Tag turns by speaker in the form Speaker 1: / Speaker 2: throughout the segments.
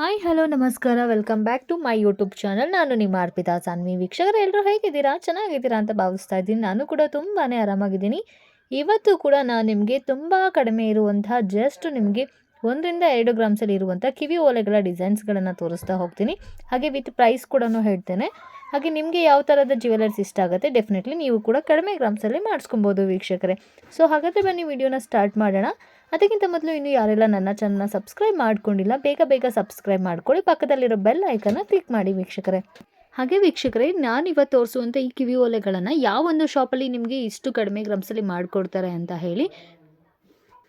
Speaker 1: Hi hello ನಮಸ್ಕಾರ. Welcome back to my YouTube channel ನಾನು ನಿಮ್ಮ ಅರ್ಪಿತಾ ಸಾನ್ವಿ ವೀಕ್ಷಕರು, ಎಲ್ಲರೂ ಹೇಗಿದ್ದೀರಾ? ಚೆನ್ನಾಗಿದ್ದೀರಾ ಅಂತ ಭಾವಿಸ್ತಾ ಇದ್ದೀನಿ. ನಾನು ಕೂಡ ತುಂಬಾ ಆರಾಮಾಗಿದ್ದೀನಿ. ಇವತ್ತು ಕೂಡ ನಾನು ನಿಮಗೆ ತುಂಬ ಕಡಿಮೆ ಇರುವಂತಹ ಜಸ್ಟ್ ನಿಮಗೆ ಒಂದರಿಂದ ಎರಡು ಗ್ರಾಮ್ಸಲ್ಲಿ ಇರುವಂಥ ಕಿವಿ ಓಲೆಗಳ ಡಿಸೈನ್ಸ್ಗಳನ್ನು ತೋರಿಸ್ತಾ ಹೋಗ್ತೀನಿ. ಹಾಗೆ ವಿತ್ ಪ್ರೈಸ್ ಕೂಡ ಹೇಳ್ತೇನೆ. ಹಾಗೆ ನಿಮಗೆ ಯಾವ ಥರದ ಜ್ಯುವೆಲರ್ಸ್ ಇಷ್ಟ ಆಗುತ್ತೆ ಡೆಫಿನೆಟ್ಲಿ ನೀವು ಕೂಡ ಕಡಿಮೆ ಗ್ರಾಮ್ಸಲ್ಲಿ ಮಾಡಿಸ್ಕೊಬೋದು ವೀಕ್ಷಕರೇ. ಸೊ ಹಾಗಾದರೆ ಬನ್ನಿ ವಿಡಿಯೋನ ಸ್ಟಾರ್ಟ್ ಮಾಡೋಣ. ಅದಕ್ಕಿಂತ ಮೊದಲು ಇನ್ನು ಯಾರೆಲ್ಲ ನನ್ನ ಚಾನಲ್ನ ಸಬ್ಸ್ಕ್ರೈಬ್ ಮಾಡ್ಕೊಂಡಿಲ್ಲ, ಬೇಗ ಬೇಗ ಸಬ್ಸ್ಕ್ರೈಬ್ ಮಾಡ್ಕೊಳ್ಳಿ. ಪಕ್ಕದಲ್ಲಿರೋ ಬೆಲ್ ಐಕನ್ನ ಕ್ಲಿಕ್ ಮಾಡಿ ವೀಕ್ಷಕರೇ. ಹಾಗೆ ವೀಕ್ಷಕರೇ ನಾನು ಇವತ್ತು ತೋರಿಸುವಂಥ ಈ ಕಿವಿ ಓಲೆಗಳನ್ನು ಯಾವ ಒಂದು ಶಾಪಲ್ಲಿ ನಿಮಗೆ ಇಷ್ಟು ಕಡಿಮೆ ಗ್ರಮ್ಸಲ್ಲಿ ಮಾಡಿಕೊಡ್ತಾರೆ ಅಂತ ಹೇಳಿ,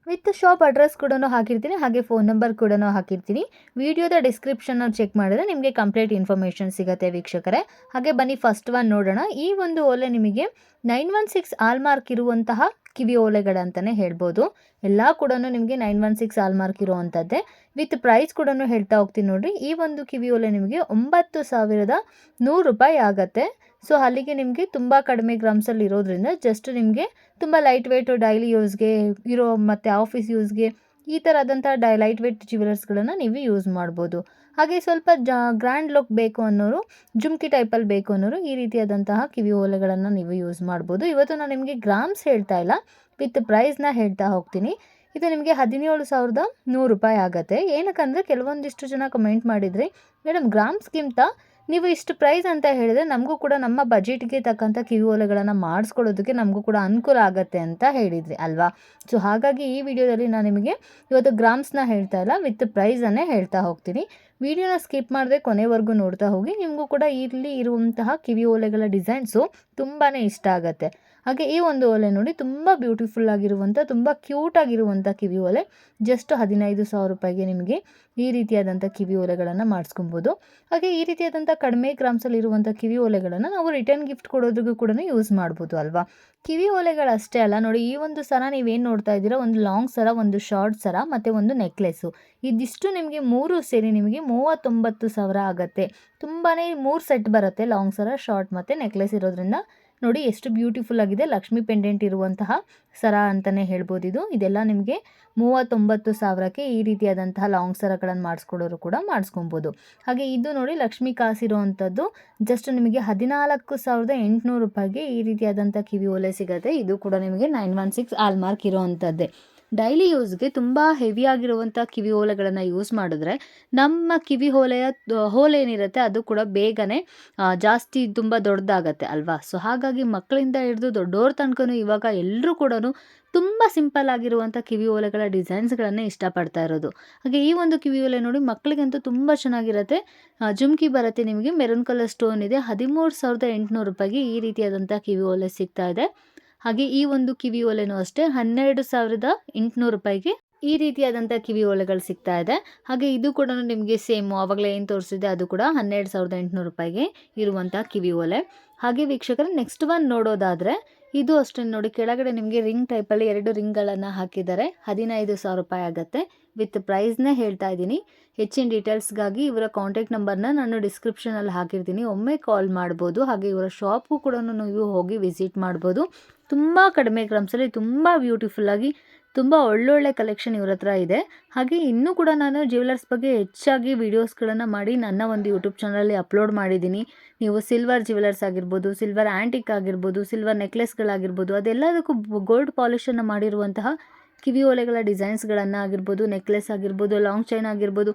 Speaker 1: ವಿತ್ ಶಾಪ್ ಅಡ್ರೆಸ್ ಕೂಡ ಹಾಕಿರ್ತೀನಿ, ಹಾಗೆ ಫೋನ್ ನಂಬರ್ ಕೂಡ ಹಾಕಿರ್ತೀನಿ. ವಿಡಿಯೋದ ಡಿಸ್ಕ್ರಿಪ್ಷನ್ ಚೆಕ್ ಮಾಡಿದ್ರೆ ನಿಮಗೆ ಕಂಪ್ಲೀಟ್ ಇನ್ಫಾರ್ಮೇಷನ್ ಸಿಗುತ್ತೆ ವೀಕ್ಷಕರೇ. ಹಾಗೆ ಬನ್ನಿ ಫಸ್ಟ್ ಒನ್ ನೋಡೋಣ. ಈ ಒಂದು ಓಲೆ ನಿಮಗೆ nine one six hallmark ಇರುವಂತಹ ಕಿವಿ ಓಲೆಗಳಂತಲೇ ಹೇಳ್ಬೋದು. ಎಲ್ಲ ಕೂಡ ನಿಮಗೆ nine one six hallmark ಇರುವಂಥದ್ದೇ ವಿತ್ ಪ್ರೈಸ್ ಕೂಡ ಹೇಳ್ತಾ ಹೋಗ್ತೀನಿ ನೋಡಿರಿ. ಈ ಒಂದು ಕಿವಿ ಓಲೆ ನಿಮಗೆ ಒಂಬತ್ತು ಸಾವಿರದ ನೂರು ರೂಪಾಯಿ ಆಗುತ್ತೆ. ಸೊ ಅಲ್ಲಿಗೆ ನಿಮಗೆ ತುಂಬ ಕಡಿಮೆ ಗ್ರಾಮ್ಸಲ್ಲಿ ಇರೋದ್ರಿಂದ ಜಸ್ಟ್ ನಿಮಗೆ ತುಂಬ ಲೈಟ್ ವೇಟು ಡೈಲಿ ಯೂಸ್ಗೆ ಇರೋ ಮತ್ತು ಆಫೀಸ್ ಯೂಸ್ಗೆ ಈ ಥರದಂಥ ಡೈ ಲೈಟ್ ವೇಟ್ ಜ್ಯುವೆಲರ್ಸ್ಗಳನ್ನು ನೀವು ಯೂಸ್ ಮಾಡ್ಬೋದು. ಹಾಗೆ ಸ್ವಲ್ಪ ಜ ಗ್ರ್ಯಾಂಡ್ ಲುಕ್ ಬೇಕು ಅನ್ನೋರು, ಜುಮ್ಕಿ ಟೈಪಲ್ಲಿ ಬೇಕು ಅನ್ನೋರು ಈ ರೀತಿಯಾದಂತಹ ಕಿವಿ ಓಲೆಗಳನ್ನು ನೀವು ಯೂಸ್ ಮಾಡ್ಬೋದು. ಇವತ್ತು ನಾನು ನಿಮಗೆ ಗ್ರಾಮ್ಸ್ ಹೇಳ್ತಾ ಇಲ್ಲ ವಿತ್ ಪ್ರೈಸ್ನ ಹೇಳ್ತಾ ಹೋಗ್ತೀನಿ. ಇದು ನಿಮಗೆ ಹದಿನೇಳು ಸಾವಿರದ ನೂರು ರೂಪಾಯಿ ಆಗುತ್ತೆ. ಏನಕ್ಕಂದರೆ, ಕೆಲವೊಂದಿಷ್ಟು ಜನ ಕಮೆಂಟ್ ಮಾಡಿದ್ರಿ, ಮೇಡಮ್ ಗ್ರಾಮ್ಸ್ಗಿಂತ ನೀವು ಇಷ್ಟು ಪ್ರೈಸ್ ಅಂತ ಹೇಳಿದರೆ ನಮಗೂ ಕೂಡ ನಮ್ಮ ಬಜೆಟ್ಗೆ ತಕ್ಕಂಥ ಕಿವಿ ಓಲೆಗಳನ್ನು ಮಾಡಿಸ್ಕೊಳ್ಳೋದಕ್ಕೆ ನಮಗೂ ಕೂಡ ಅನುಕೂಲ ಆಗುತ್ತೆ ಅಂತ ಹೇಳಿದ್ರಿ, ಅಲ್ವಾ? ಸೊ ಹಾಗಾಗಿ ಈ ವಿಡಿಯೋದಲ್ಲಿ ನಾನು ನಿಮಗೆ ಇವತ್ತು ಗ್ರಾಮ್ಸ್ನ ಹೇಳ್ತಾ ಇಲ್ಲ ವಿತ್ ಪ್ರೈಸನ್ನೇ ಹೇಳ್ತಾ ಹೋಗ್ತೀನಿ. ವಿಡಿಯೋನ ಸ್ಕಿಪ್ ಮಾಡದೆ ಕೊನೆವರೆಗೂ ನೋಡ್ತಾ ಹೋಗಿ, ನಿಮಗೂ ಕೂಡ ಇಲ್ಲಿ ಇರುವಂತಹ ಕಿವಿ ಓಲೆಗಳ ಡಿಸೈನ್ಸು ತುಂಬಾ ಇಷ್ಟ ಆಗುತ್ತೆ. ಹಾಗೆ ಈ ಒಂದು ಓಲೆ ನೋಡಿ ತುಂಬ ಬ್ಯೂಟಿಫುಲ್ ಆಗಿರುವಂಥ ತುಂಬ ಕ್ಯೂಟ್ ಆಗಿರುವಂಥ ಕಿವಿ ಓಲೆ ಜಸ್ಟ್ ಹದಿನೈದು ಸಾವಿರ ರೂಪಾಯಿಗೆ ನಿಮಗೆ ಈ ರೀತಿಯಾದಂಥ ಕಿವಿ ಓಲೆಗಳನ್ನು ಮಾಡಿಸ್ಕೊಬೋದು. ಹಾಗೆ ಈ ರೀತಿಯಾದಂಥ ಕಡಿಮೆ ಗ್ರಾಮ್ಸಲ್ಲಿರುವಂಥ ಕಿವಿ ಓಲೆಗಳನ್ನು ನಾವು ರಿಟರ್ನ್ ಗಿಫ್ಟ್ ಕೊಡೋದಕ್ಕೂ ಕೂಡ ಯೂಸ್ ಮಾಡ್ಬೋದು ಅಲ್ವಾ? ಕಿವಿ ಒಲೆಗಳಷ್ಟೇ ಅಲ್ಲ, ನೋಡಿ ಈ ಒಂದು ಸರ ನೀವೇನು ನೋಡ್ತಾ ಇದ್ದೀರಾ, ಒಂದು ಲಾಂಗ್ ಸರ, ಒಂದು ಶಾರ್ಟ್ ಸರ, ಮತ್ತು ಒಂದು ನೆಕ್ಲೆಸ್ಸು ಇದಿಷ್ಟು ನಿಮಗೆ ಮೂರು ಸೇರಿ ನಿಮಗೆ ಮೂವತ್ತೊಂಬತ್ತು ಸಾವಿರ ಆಗುತ್ತೆ. ತುಂಬಾ ಮೂರು ಸೆಟ್ ಬರುತ್ತೆ ಲಾಂಗ್ ಸರ ಶಾರ್ಟ್ ಮತ್ತು ನೆಕ್ಲೆಸ್ ಇರೋದ್ರಿಂದ. ನೋಡಿ ಎಷ್ಟು ಬ್ಯೂಟಿಫುಲ್ ಆಗಿದೆ. ಲಕ್ಷ್ಮಿ ಪೆಂಡೆಂಟ್ ಇರುವಂತಹ ಸರ ಅಂತಲೇ ಹೇಳ್ಬೋದು ಇದು. ಇದೆಲ್ಲ ನಿಮಗೆ ಮೂವತ್ತೊಂಬತ್ತು ಸಾವಿರಕ್ಕೆ ಈ ರೀತಿಯಾದಂತಹ ಲಾಂಗ್ ಸರಗಳನ್ನು ಮಾಡಿಸ್ಕೊಳ್ಳೋರು ಕೂಡ ಮಾಡಿಸ್ಕೊಬೋದು. ಹಾಗೆ ಇದು ನೋಡಿ ಲಕ್ಷ್ಮಿ ಕಾಸಿರುವಂಥದ್ದು ಜಸ್ಟ್ ನಿಮಗೆ ಹದಿನಾಲ್ಕು ಸಾವಿರದ ಎಂಟುನೂರು ರೂಪಾಯಿಗೆ ಈ ರೀತಿಯಾದಂಥ ಕಿವಿ ಓಲೆ ಸಿಗುತ್ತೆ. ಇದು ಕೂಡ ನಿಮಗೆ nine one six hallmark ಇರೋವಂಥದ್ದೇ ಡೈಲಿ ಯೂಸ್ಗೆ ತುಂಬ ಹೆವಿಯಾಗಿರುವಂಥ ಕಿವಿ ಓಲೆಗಳನ್ನು ಯೂಸ್ ಮಾಡಿದ್ರೆ ನಮ್ಮ ಕಿವಿ ಓಲೆಯ ಹೋಲೆ ಏನಿರುತ್ತೆ ಅದು ಕೂಡ ಬೇಗನೆ ಜಾಸ್ತಿ ತುಂಬ ದೊಡ್ಡದಾಗತ್ತೆ ಅಲ್ವಾ? ಸೊ ಹಾಗಾಗಿ ಮಕ್ಕಳಿಂದ ಹಿಡಿದು ದೊಡ್ಡವ್ರ ತನಕ ಇವಾಗ ಎಲ್ಲರೂ ಕೂಡ ತುಂಬ ಸಿಂಪಲ್ ಆಗಿರುವಂಥ ಕಿವಿ ಓಲೆಗಳ ಡಿಸೈನ್ಸ್ಗಳನ್ನೇ ಇಷ್ಟಪಡ್ತಾ ಇರೋದು. ಹಾಗೆ ಈ ಒಂದು ಕಿವಿ ಓಲೆ ನೋಡಿ ಮಕ್ಕಳಿಗಂತೂ ತುಂಬ ಚೆನ್ನಾಗಿರುತ್ತೆ. ಜುಮ್ಕಿ ಬರುತ್ತೆ ನಿಮಗೆ. ಮೆರೂನ್ ಕಲರ್ ಸ್ಟೋನ್ ಇದೆ. ಹದಿಮೂರು ಸಾವಿರದ ಎಂಟುನೂರು ರೂಪಾಯಿಗೆ ಈ ರೀತಿಯಾದಂಥ ಕಿವಿ ಓಲೆ ಸಿಗ್ತಾ ಇದೆ. ಹಾಗೆ ಈ ಒಂದು ಕಿವಿ ಓಲೆನೂ ಅಷ್ಟೇ, ಹನ್ನೆರಡು ಸಾವಿರದ ಎಂಟುನೂರು ರೂಪಾಯಿಗೆ ಈ ರೀತಿಯಾದಂಥ ಕಿವಿ ಓಲೆಗಳು ಸಿಗ್ತಾ ಇದೆ. ಹಾಗೆ ಇದು ಕೂಡ ನಿಮಗೆ ಸೇಮು ಆವಾಗಲೇ ಏನು ತೋರಿಸಿದೆ ಅದು ಕೂಡ ಹನ್ನೆರಡು ಸಾವಿರದ ಎಂಟುನೂರು ರೂಪಾಯಿಗೆ ಇರುವಂಥ ಕಿವಿ ಓಲೆ ಹಾಗೆ ವೀಕ್ಷಕರು ನೆಕ್ಸ್ಟ್ ಒನ್ ನೋಡೋದಾದರೆ ಇದು ಅಷ್ಟೇ ನೋಡಿ, ಕೆಳಗಡೆ ನಿಮಗೆ ರಿಂಗ್ ಟೈಪಲ್ಲಿ ಎರಡು ರಿಂಗ್ಗಳನ್ನು ಹಾಕಿದ್ದಾರೆ. ಹದಿನೈದು ಸಾವಿರ ರೂಪಾಯಿ ಆಗುತ್ತೆ. ವಿತ್ ಪ್ರೈಸ್ನೇ ಹೇಳ್ತಾ ಇದ್ದೀನಿ. ಹೆಚ್ಚಿನ ಡೀಟೇಲ್ಸ್ಗಾಗಿ ಇವರ ಕಾಂಟ್ಯಾಕ್ಟ್ ನಂಬರ್ನ ನಾನು ಡಿಸ್ಕ್ರಿಪ್ಷನಲ್ಲಿ ಹಾಕಿರ್ತೀನಿ. ಒಮ್ಮೆ ಕಾಲ್ ಮಾಡ್ಬೋದು. ಹಾಗೆ ಇವರ ಶಾಪ್ಗೂ ಕೂಡ ನೀವು ಹೋಗಿ ವಿಸಿಟ್ ಮಾಡ್ಬೋದು. ತುಂಬ ಕಡಿಮೆ ಕ್ರಮ್ಸಲ್ಲಿ ತುಂಬ ಬ್ಯೂಟಿಫುಲ್ಲಾಗಿ ತುಂಬ ಒಳ್ಳೊಳ್ಳೆ ಕಲೆಕ್ಷನ್ ಇವ್ರ ಹತ್ರ ಇದೆ. ಹಾಗೆ ಇನ್ನೂ ಕೂಡ ನಾನು ಜ್ಯುವೆಲರ್ಸ್ ಬಗ್ಗೆ ಹೆಚ್ಚಾಗಿ ವೀಡಿಯೋಸ್ಗಳನ್ನು ಮಾಡಿ ನನ್ನ ಒಂದು ಯೂಟ್ಯೂಬ್ ಚಾನಲಲ್ಲಿ ಅಪ್ಲೋಡ್ ಮಾಡಿದ್ದೀನಿ. ನೀವು ಸಿಲ್ವರ್ ಜ್ಯುವೆಲರ್ಸ್ ಆಗಿರ್ಬೋದು ಸಿಲ್ವರ್ ಆ್ಯಂಟಿಕ್ ಆಗಿರ್ಬೋದು ಸಿಲ್ವರ್ ನೆಕ್ಲೆಸ್ಗಳಾಗಿರ್ಬೋದು ಅದೆಲ್ಲದಕ್ಕೂ ಗೋಲ್ಡ್ ಪಾಲಿಷನ್ನು ಮಾಡಿರುವಂತಹ ಕಿವಿ ಓಲೆಗಳ ಡಿಸೈನ್ಸ್ಗಳನ್ನು ಆಗಿರ್ಬೋದು ನೆಕ್ಲೆಸ್ ಆಗಿರ್ಬೋದು ಲಾಂಗ್ ಚೈನ್ ಆಗಿರ್ಬೋದು,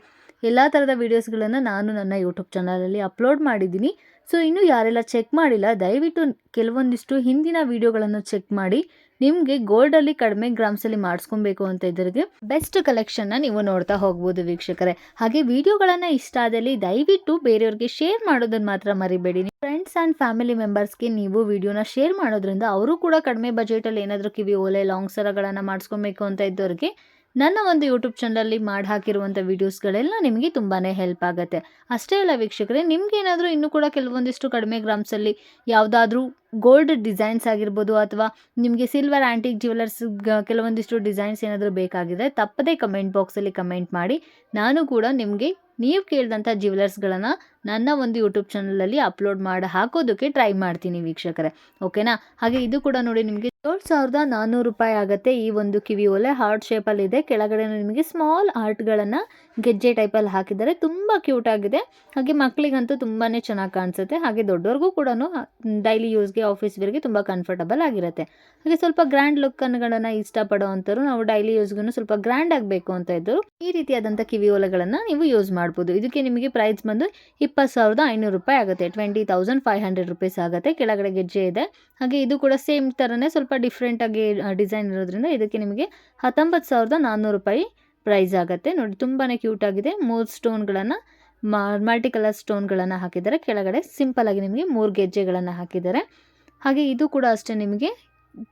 Speaker 1: ಎಲ್ಲ ಥರದ ವೀಡಿಯೋಸ್ಗಳನ್ನು ನಾನು ನನ್ನ ಯೂಟ್ಯೂಬ್ ಚಾನಲಲ್ಲಿ ಅಪ್ಲೋಡ್ ಮಾಡಿದ್ದೀನಿ. ಸೊ ಇನ್ನೂ ಯಾರೆಲ್ಲ ಚೆಕ್ ಮಾಡಿಲ್ಲ, ದಯವಿಟ್ಟು ಕೆಲವೊಂದಿಷ್ಟು ಹಿಂದಿನ ವೀಡಿಯೋಗಳನ್ನು ಚೆಕ್ ಮಾಡಿ. ನಿಮಗೆ ಗೋಲ್ಡಲ್ಲಿ ಕಡಿಮೆ ಗ್ರಾಮ್ಸಲ್ಲಿ ಮಾಡಿಸ್ಕೊಬೇಕು ಅಂತ ಇದ್ರಿಗೆ ಬೆಸ್ಟ್ ಕಲೆಕ್ಷನ್ನ ನೀವು ನೋಡ್ತಾ ಹೋಗ್ಬೋದು ವೀಕ್ಷಕರೇ. ಹಾಗೆ ವಿಡಿಯೋಗಳನ್ನು ಇಷ್ಟ ಆದಲ್ಲಿ ದಯವಿಟ್ಟು ಬೇರೆಯವ್ರಿಗೆ ಶೇರ್ ಮಾಡೋದನ್ನು ಮಾತ್ರ ಮರಿಬೇಡಿ. ಫ್ರೆಂಡ್ಸ್ ಆ್ಯಂಡ್ ಫ್ಯಾಮಿಲಿ ಮೆಂಬರ್ಸ್ಗೆ ನೀವು ವಿಡಿಯೋನ ಶೇರ್ ಮಾಡೋದ್ರಿಂದ ಅವರು ಕೂಡ ಕಡಿಮೆ ಬಜೆಟಲ್ಲಿ ಏನಾದರೂ ಕಿವಿ ಓಲೆ ಲಾಂಗ್ ಸರಗಳನ್ನು ಮಾಡಿಸ್ಕೊಬೇಕು ಅಂತ ಇದ್ದವ್ರಿಗೆ ನನ್ನ ಒಂದು ಯೂಟ್ಯೂಬ್ ಚಾನಲಲ್ಲಿ ಮಾಡಿ ಹಾಕಿರುವಂಥ ವೀಡಿಯೋಸ್ಗಳೆಲ್ಲ ನಿಮಗೆ ತುಂಬಾ ಹೆಲ್ಪ್ ಆಗುತ್ತೆ. ಅಷ್ಟೇ ಅಲ್ಲ ವೀಕ್ಷಕರೇ ನಿಮಗೇನಾದರೂ ಇನ್ನೂ ಕೂಡ ಕೆಲವೊಂದಿಷ್ಟು ಕಡಿಮೆ ಗ್ರಾಮ್ಸಲ್ಲಿ ಯಾವುದಾದ್ರೂ ಗೋಲ್ಡ್ ಡಿಸೈನ್ಸ್ ಆಗಿರ್ಬೋದು ಅಥವಾ ನಿಮಗೆ ಸಿಲ್ವರ್ ಆ್ಯಂಟಿಕ್ ಜ್ಯುವೆಲರ್ಸ್ ಕೆಲವೊಂದಿಷ್ಟು ಡಿಸೈನ್ಸ್ ಏನಾದರೂ ಬೇಕಾಗಿದೆ, ತಪ್ಪದೇ ಕಮೆಂಟ್ ಬಾಕ್ಸಲ್ಲಿ ಕಮೆಂಟ್ ಮಾಡಿ. ನಾನು ಕೂಡ ನಿಮಗೆ ನೀವು ಕೇಳಿದಂಥ ಜ್ಯುವೆಲರ್ಸ್ಗಳನ್ನು ನನ್ನ ಒಂದು ಯೂಟ್ಯೂಬ್ ಚಾನಲಲ್ಲಿ ಅಪ್ಲೋಡ್ ಮಾಡಿ, ಹಾಕೋದಕ್ಕೆ ಟ್ರೈ ಮಾಡ್ತೀನಿ ವೀಕ್ಷಕರೇ. ಓಕೆನಾ ಹಾಗೆ ಇದು ಕೂಡ ನೋಡಿ ನಿಮಗೆ ಏಳು ಸಾವಿರದ ನಾನ್ನೂರು ರೂಪಾಯಿ ಆಗುತ್ತೆ ಈ ಒಂದು ಕಿವಿ ಒಲೆ ಹಾರ್ಟ್ ಶೇಪಲ್ಲಿದೆ ಕೆಳಗಡೆ ನಿಮಗೆ ಸ್ಮಾಲ್ ಆರ್ಟ್ಗಳನ್ನು ಗೆಜ್ಜೆ ಟೈಪಲ್ಲಿ ಹಾಕಿದ್ದಾರೆ. ತುಂಬ ಕ್ಯೂಟ್ ಆಗಿದೆ. ಹಾಗೆ ಮಕ್ಕಳಿಗಂತೂ ತುಂಬಾ ಚೆನ್ನಾಗಿ ಕಾಣಿಸುತ್ತೆ. ಹಾಗೆ ದೊಡ್ಡವ್ರಿಗೂ ಕೂಡ ಡೈಲಿ ಯೂಸ್ಗೆ ಆಫೀಸ್ ವೇರ್ಗೆ ತುಂಬ ಕಂಫರ್ಟಬಲ್ ಆಗಿರುತ್ತೆ. ಹಾಗೆ ಸ್ವಲ್ಪ ಗ್ರ್ಯಾಂಡ್ ಲುಕ್ ಇಷ್ಟಪಡೋ ಅಂಥವ್ರು ನಾವು ಡೈಲಿ ಯೂಸ್ಗೂ ಸ್ವಲ್ಪ ಗ್ರ್ಯಾಂಡ್ ಆಗಬೇಕು ಅಂತ ಇದ್ದರು ಈ ರೀತಿಯಾದಂಥ ಕಿವಿ ಓಲೆಗಳನ್ನು ನೀವು ಯೂಸ್ ಮಾಡ್ಬೋದು. ಇದಕ್ಕೆ ನಿಮಗೆ ಪ್ರೈಸ್ ಬಂದು ಇಪ್ಪತ್ತು ಸಾವಿರದ ಐನೂರು ರೂಪಾಯಿ ಆಗುತ್ತೆ. Twenty thousand five hundred rupees ಆಗುತ್ತೆ. ಕೆಳಗಡೆ ಗೆಜ್ಜೆ ಇದೆ. ಹಾಗೆ ಇದು ಕೂಡ ಸೇಮ್ ಥರನೇ ಸ್ವಲ್ಪ ಡಿಫ್ರೆಂಟಾಗಿ ಡಿಸೈನ್ ಇರೋದ್ರಿಂದ ಇದಕ್ಕೆ ನಿಮಗೆ ಹತ್ತೊಂಬತ್ತು ಸಾವಿರದ ನಾನ್ನೂರು ರೂಪಾಯಿ ಪ್ರೈಸ್ ಆಗುತ್ತೆ. ನೋಡಿ ತುಂಬಾ ಕ್ಯೂಟ್ ಆಗಿದೆ. ಮೂರು ಸ್ಟೋನ್ಗಳನ್ನು ಮಲ್ಟಿ ಕಲರ್ ಸ್ಟೋನ್ಗಳನ್ನು ಹಾಕಿದ್ದಾರೆ. ಕೆಳಗಡೆ ಸಿಂಪಲ್ ಆಗಿ ನಿಮಗೆ ಮೂರು ಗೆಜ್ಜೆಗಳನ್ನು ಹಾಕಿದ್ದಾರೆ. ಹಾಗೆ ಇದು ಕೂಡ ಅಷ್ಟೇ ನಿಮಗೆ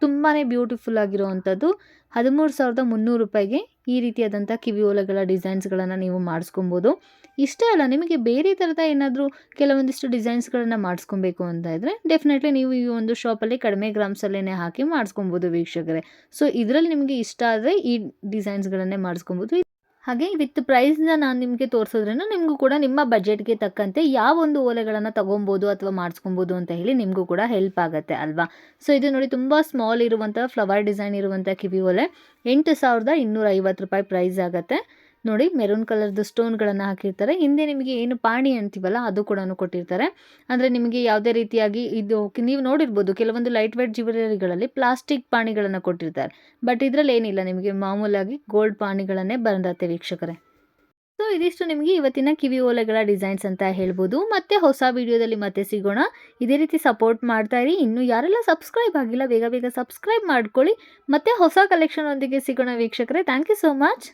Speaker 1: ತುಂಬಾ ಬ್ಯೂಟಿಫುಲ್ ಆಗಿರುವಂಥದ್ದು. ಹದಿಮೂರು ಸಾವಿರದ ಮುನ್ನೂರು ರೂಪಾಯಿಗೆ ಈ ರೀತಿಯಾದಂಥ ಕಿವಿ ಓಲೆಗಳ ಡಿಸೈನ್ಸ್ಗಳನ್ನು ನೀವು ಮಾಡಿಸ್ಕೊಬೋದು. ಇಷ್ಟೇ ಅಲ್ಲ, ನಿಮಗೆ ಬೇರೆ ಥರದ ಏನಾದರೂ ಕೆಲವೊಂದಿಷ್ಟು ಡಿಸೈನ್ಸ್ಗಳನ್ನು ಮಾಡಿಸ್ಕೊಬೇಕು ಅಂತ ಇದ್ದರೆ ಡೆಫಿನೆಟ್ಲಿ ನೀವು ಈ ಒಂದು ಶಾಪಲ್ಲಿ ಕಡಿಮೆ ಗ್ರಾಮ್ಸಲ್ಲೇ ಹಾಕಿ ಮಾಡಿಸ್ಕೊಬೋದು ವೀಕ್ಷಕರೇ. ಸೊ ಇದರಲ್ಲಿ ನಿಮಗೆ ಇಷ್ಟ ಆದರೆ ಈ ಡಿಸೈನ್ಸ್ಗಳನ್ನೇ ಮಾಡಿಸ್ಕೊಬೋದು. ಹಾಗೆ ವಿತ್ ಪ್ರೈಸ್ನ ನಾನು ನಿಮಗೆ ತೋರಿಸೋದ್ರಿಂದ ನಿಮಗೂ ಕೂಡ ನಿಮ್ಮ ಬಜೆಟ್ಗೆ ತಕ್ಕಂತೆ ಯಾವ ಒಂದು ಓಲೆಗಳನ್ನು ತೊಗೊಬೋದು ಅಥವಾ ಮಾಡಿಸ್ಕೊಬೋದು ಅಂತ ಹೇಳಿ ನಿಮಗೂ ಕೂಡ ಹೆಲ್ಪ್ ಆಗುತ್ತೆ ಅಲ್ವಾ? ಸೊ ಇದು ನೋಡಿ ತುಂಬ ಸ್ಮಾಲ್ ಇರುವಂಥ ಫ್ಲವರ್ ಡಿಸೈನ್ ಇರುವಂಥ ಕಿವಿ ಓಲೆ. ಎಂಟು ಸಾವಿರದ ಇನ್ನೂರ ಐವತ್ತು ರೂಪಾಯಿ ಪ್ರೈಸ್ ಆಗುತ್ತೆ. ನೋಡಿ ಮೆರೂನ್ ಕಲರ್ದು ಸ್ಟೋನ್ಗಳನ್ನು ಹಾಕಿರ್ತಾರೆ. ಹಿಂದೆ ನಿಮಗೆ ಏನು ಪಾಣಿ ಅಂತೀವಲ್ಲ, ಅದು ಕೂಡ ಕೊಟ್ಟಿರ್ತಾರೆ. ಅಂದರೆ ನಿಮಗೆ ಯಾವುದೇ ರೀತಿಯಾಗಿ ಇದು ನೀವು ನೋಡಿರ್ಬೋದು, ಕೆಲವೊಂದು ಲೈಟ್ ವೈಟ್ ಜ್ಯುವೆಲರಿಗಳಲ್ಲಿ ಪ್ಲಾಸ್ಟಿಕ್ ಪಾಣಿಗಳನ್ನು ಕೊಟ್ಟಿರ್ತಾರೆ. ಬಟ್ ಇದರಲ್ಲಿ ಏನಿಲ್ಲ, ನಿಮಗೆ ಮಾಮೂಲಾಗಿ ಗೋಲ್ಡ್ ಪಾಣಿಗಳನ್ನೇ ಬಂದತ್ತೆ ವೀಕ್ಷಕರೇ. ಸೊ ಇದಿಷ್ಟು ನಿಮಗೆ ಇವತ್ತಿನ ಕಿವಿ ಓಲೆಗಳ ಡಿಸೈನ್ಸ್ ಅಂತ ಹೇಳ್ಬೋದು. ಮತ್ತೆ ಹೊಸ ವಿಡಿಯೋದಲ್ಲಿ ಮತ್ತೆ ಸಿಗೋಣ. ಇದೇ ರೀತಿ ಸಪೋರ್ಟ್ ಮಾಡ್ತಾ ಇರಿ. ಇನ್ನು ಯಾರೆಲ್ಲ ಸಬ್ಸ್ಕ್ರೈಬ್ ಆಗಿಲ್ಲ, ಬೇಗ ಬೇಗ ಸಬ್ಸ್ಕ್ರೈಬ್ ಮಾಡ್ಕೊಳ್ಳಿ. ಮತ್ತೆ ಹೊಸ ಕಲೆಕ್ಷನ್ ಒಂದಿಗೆ ಸಿಗೋಣ ವೀಕ್ಷಕರೇ. Thank you so much